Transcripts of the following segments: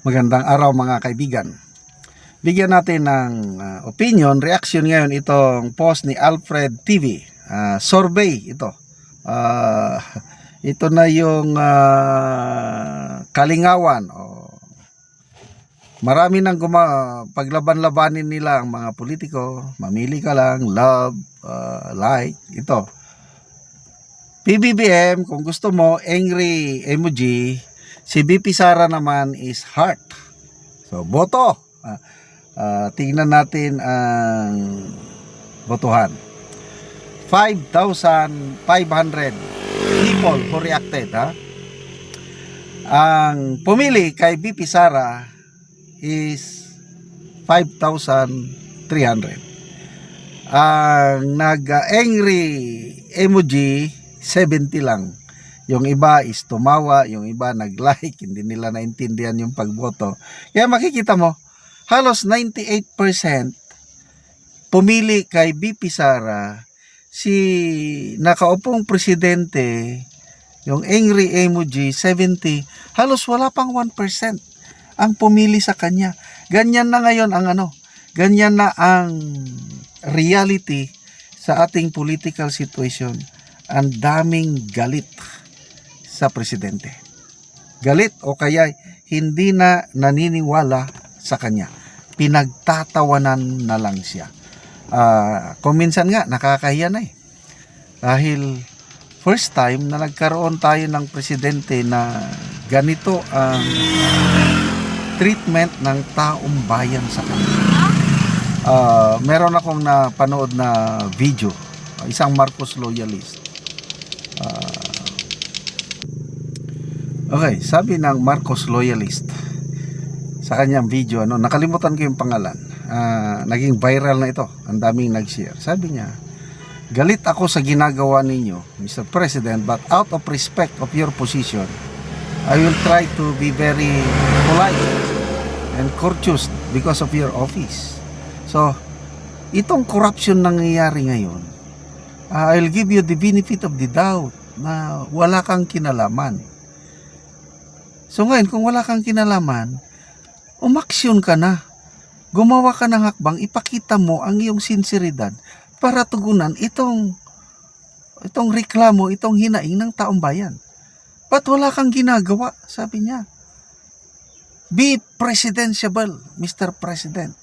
Magandang araw mga kaibigan. Bigyan natin ng ah, opinion, reaction ngayon itong post ni Alfred TV. Ah, survey ito. Ah, ito na yung ah, kalingawan. O, marami nang guma paglaban-labanin nila ang mga politiko. Mamili ka lang, love, ah, like, ito. PBBM, kung gusto mo, angry emoji, Si BP Sara naman is heart. So, boto. Ah, ah, tingnan natin ang botohan. 5,500 people who reacted. Ha? Ang pumili kay BP Sara is 5,300. Ang nag-angry emoji, 70 lang. Yung iba is tumawa, yung iba nag-like, hindi nila naintindihan yung pagboto. Kaya makikita mo, halos 98% pumili kay BP Sara si nakaupong presidente, yung angry emoji, 70, halos wala pang 1% ang pumili sa kanya. Ganyan na ngayon ang ano, ganyan na ang reality sa ating political situation. Ang daming galit sa presidente. Galit o kaya hindi na naniniwala sa kanya. Pinagtatawanan na lang siya. Ah, kung minsan nga, nakakahiya na eh. Dahil first time na nagkaroon tayo ng presidente na ganito ang treatment ng taong bayan sa kanya. Ah, meron akong napanood na video, isang Marcos loyalist. Okay, sabi ng Marcos Loyalist sa kanyang video, ano, nakalimutan ko yung pangalan. Ah, naging viral na ito. Ang daming nag-share. Sabi niya, Galit ako sa ginagawa ninyo, Mr. President, but out of respect of your position, I will try to be very polite and courteous because of your office. So, itong corruption nangyayari ngayon, ah, I'll give you the benefit of the doubt na wala kang kinalaman. So ngayon, kung wala kang kinalaman, umaksyon ka na. Gumawa ka ng hakbang, ipakita mo ang iyong sinseridad para tugunan itong itong reklamo, itong hinaing ng taong bayan. Ba't wala kang ginagawa? Sabi niya. Be presidentiable, Mr. President.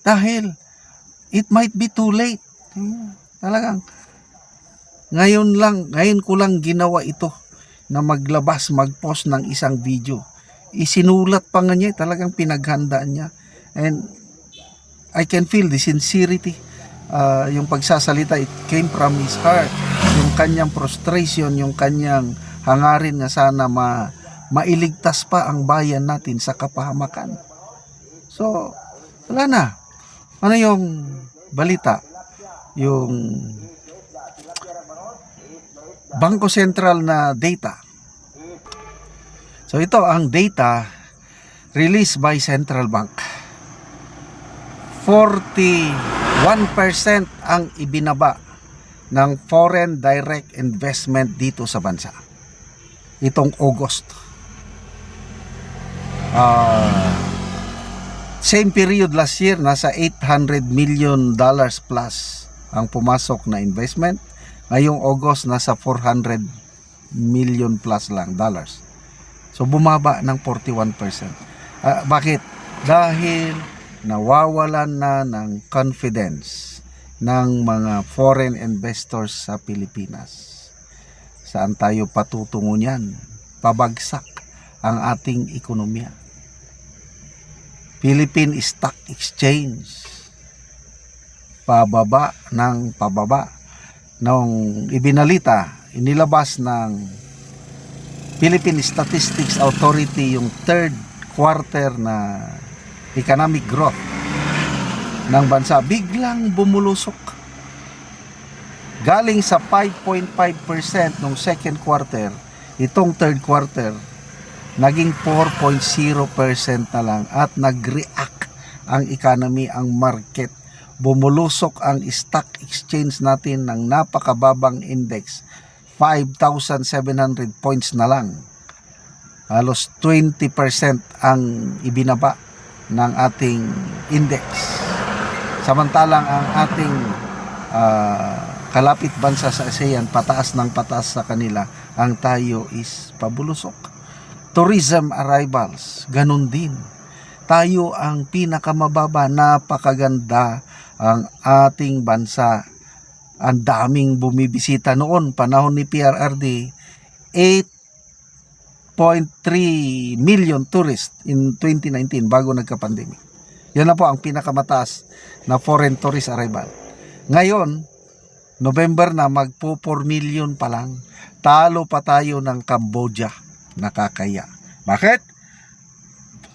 Dahil it might be too late. Talagang ngayon lang, ngayon ko lang ginawa ito na maglabas, mag-post ng isang video. Isinulat pa nga niya, talagang pinaghandaan niya. And I can feel the sincerity. Uh, yung pagsasalita, it came from his heart. Yung kanyang frustration, yung kanyang hangarin na sana ma mailigtas pa ang bayan natin sa kapahamakan. So, wala na. Ano yung balita? Yung Bangko Sentral na data. So ito ang data released by Central Bank. 41% ang ibinaba ng foreign direct investment dito sa bansa. Itong August. Ah, same period last year, nasa 800 million dollars plus ang pumasok na investment. Ngayong August, nasa 400 million plus lang dollars. So bumaba ng 41%. Ah, bakit? Dahil nawawalan na ng confidence ng mga foreign investors sa Pilipinas. Saan tayo patutungo niyan? Pabagsak ang ating ekonomiya. Philippine Stock Exchange pababa ng pababa nung ibinalita, inilabas ng Philippine Statistics Authority yung third quarter na economic growth ng bansa, biglang bumulusok. Galing sa 5.5% nung second quarter, itong third quarter, naging 4.0% na lang at nag-react ang economy, ang market bumulusok ang stock exchange natin ng napakababang index 5,700 points na lang halos 20% ang ibinaba ng ating index. Samantalang ang ating ah, kalapit bansa sa ASEAN pataas ng pataas sa kanila, ang tayo is pabulusok. Tourism arrivals, ganun din. Tayo ang pinakamababa, napakaganda ang ating bansa. Ang daming bumibisita noon, panahon ni PRRD, 8.3 million tourists in 2019 bago nagka-pandemic. Yan na po ang pinakamataas na foreign tourist arrival. Ngayon, November na magpo 4 million pa lang. Talo pa tayo ng Cambodia. Nakakaya. Bakit?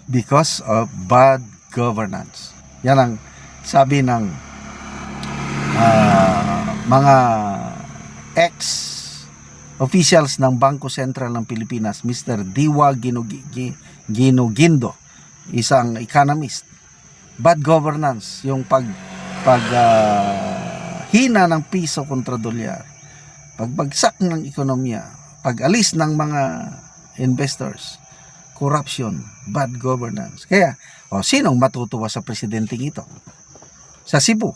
Because of bad governance. Yan ang sabi ng ah, mga ex officials ng Bangko Sentral ng Pilipinas, Mr. Diwa Ginugi- Ginugindo, isang economist. Bad governance, yung pag pag ah, hina ng piso kontra dolyar, pagbagsak ng ekonomiya, pag-alis ng mga investors, corruption, bad governance. Kaya, o, sinong matutuwa sa presidenteng ito? Sa Cebu.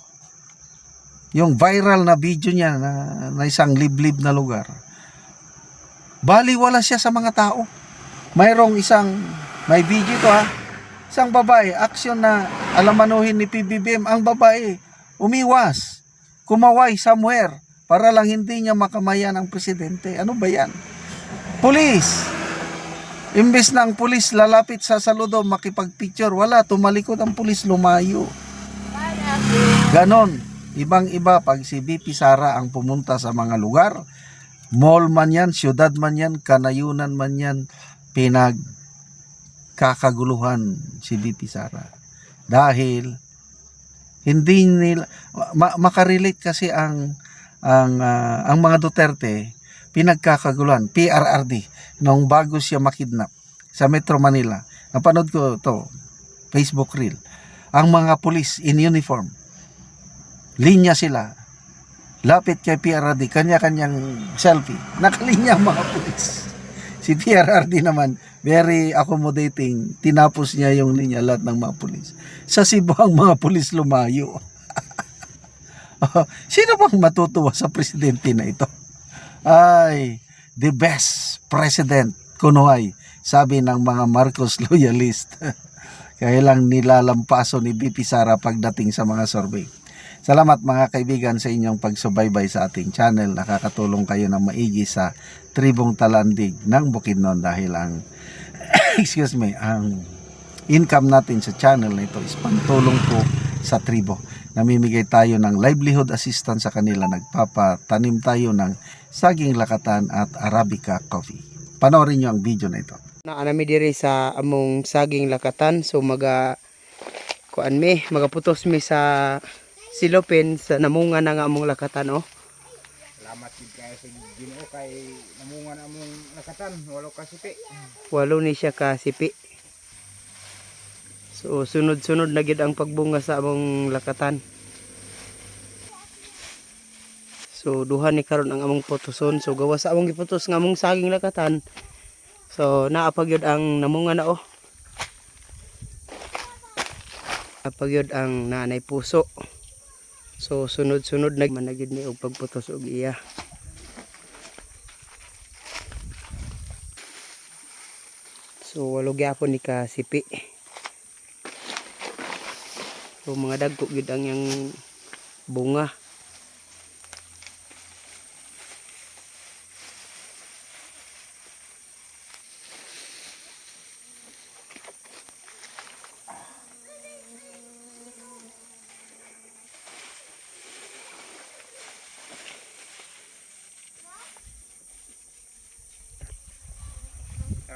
Yung viral na video niya na, na isang liblib na lugar. Baliwala siya sa mga tao. Mayroong isang, may video to ha, isang babae, aksyon na alamanuhin ni PBBM, ang babae, umiwas, kumaway somewhere, para lang hindi niya makamayan ang presidente. Ano ba yan? Pulis! Imbes na ang pulis lalapit sa saludo makipagpicture, wala, tumalikod ang pulis, lumayo. Ganon. Ibang-iba pag si BP Sara ang pumunta sa mga lugar, mall man yan, syudad man yan, kanayunan man yan, pinag kakaguluhan si BP Sara. Dahil hindi nila ma- makarelate kasi ang ang ah, ang mga Duterte pinagkakaguluhan PRRD nung bago siya makidnap sa Metro Manila. Napanood ko to Facebook reel. Ang mga pulis in uniform linya sila. Lapit kay PRRD kanya-kanyang selfie. Nakalinya mga pulis. Si PRRD naman very accommodating. Tinapos niya yung linya lahat ng mga pulis. Sa Cebu ang mga pulis lumayo. Sino bang matutuwa sa presidente na ito? Ay the best president kunuhay sabi ng mga Marcos loyalist. Kaya lang nilalampaso ni BP Sara pagdating sa mga survey Salamat mga kaibigan sa inyong pagsubaybay sa ating channel. Nakakatulong kayo ng maigi sa tribong talandig ng Bukidnon dahil ang excuse me, ang income natin sa channel na ito is pantulong po sa tribo. Namimigay tayo ng livelihood assistance sa kanila. Nagpapatanim tayo ng saging lakatan at arabica coffee. Panoorin nyo ang video na ito. na anami diri sa among saging lakatan so maga kuan mi magaputos mi sa silopin sa namunga na nga among lakatan oh. Salamat gid kay sa Ginoo kay namunga na among nakatan walo ka sipi. walo ni siya ka sipi. So sunod-sunod na gid ang pagbunga sa among lakatan. So duha ni karon ang among putuson so gawa sa among giputos nga among saging lakatan. So naapagyod ang namunga na oh. Apagyod ang nanay puso So sunod-sunod na managid ni og pagputos og iya. So walo gyapon ni ka sipi. So mga dagko gid ang yang bunga.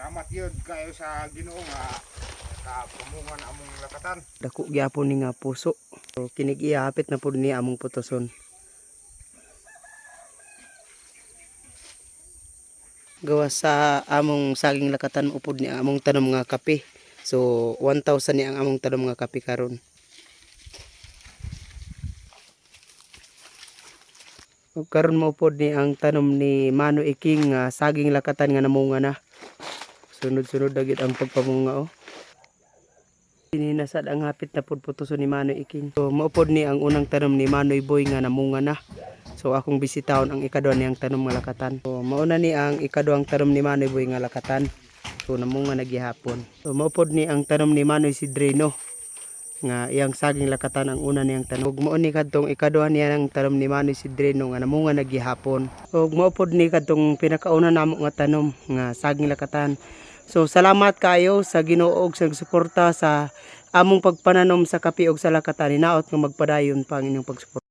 Salamat yun kayo sa Ginoo nga nakapamunga na among lakatan. Dako gyapon ni nga puso. So kinig iya hapit na pud ni among putoson. Gawa sa among saging lakatan upod ni among tanom nga kape. So 1,000 ni ang among tanom nga kape karon. Karon mo pod ni ang tanom ni Mano Iking nga saging lakatan nga namunga na. Sunod-sunod dagit ang pagpamunga oh. Sininasad ang hapit na pudputuso ni Manoy Iking. So maupod ni ang unang tanom ni Manoy Boy nga namunga na. So akong bisitahon ang ikadwa niyang tanom nga lakatan. So mauna ni ang ikaduhang tanom ni Manoy Boy nga lakatan. So namunga na gihapon. So maupod ni ang tanom ni Manoy si Dreno nga iyang saging lakatan ang una niyang tanom. Ug mao ni kadtong ikaduha niya ng tanom ni Manoy si Dreno nga namunga na gihapon. Ug maupod ni kadtong pinakauna namo nga tanom nga saging lakatan. So salamat kayo sa Ginoo ug sa suporta sa among pagpananom sa kapi ug sa lakatan. Hinaot nga magpadayon pa ang inyong pagsuporta.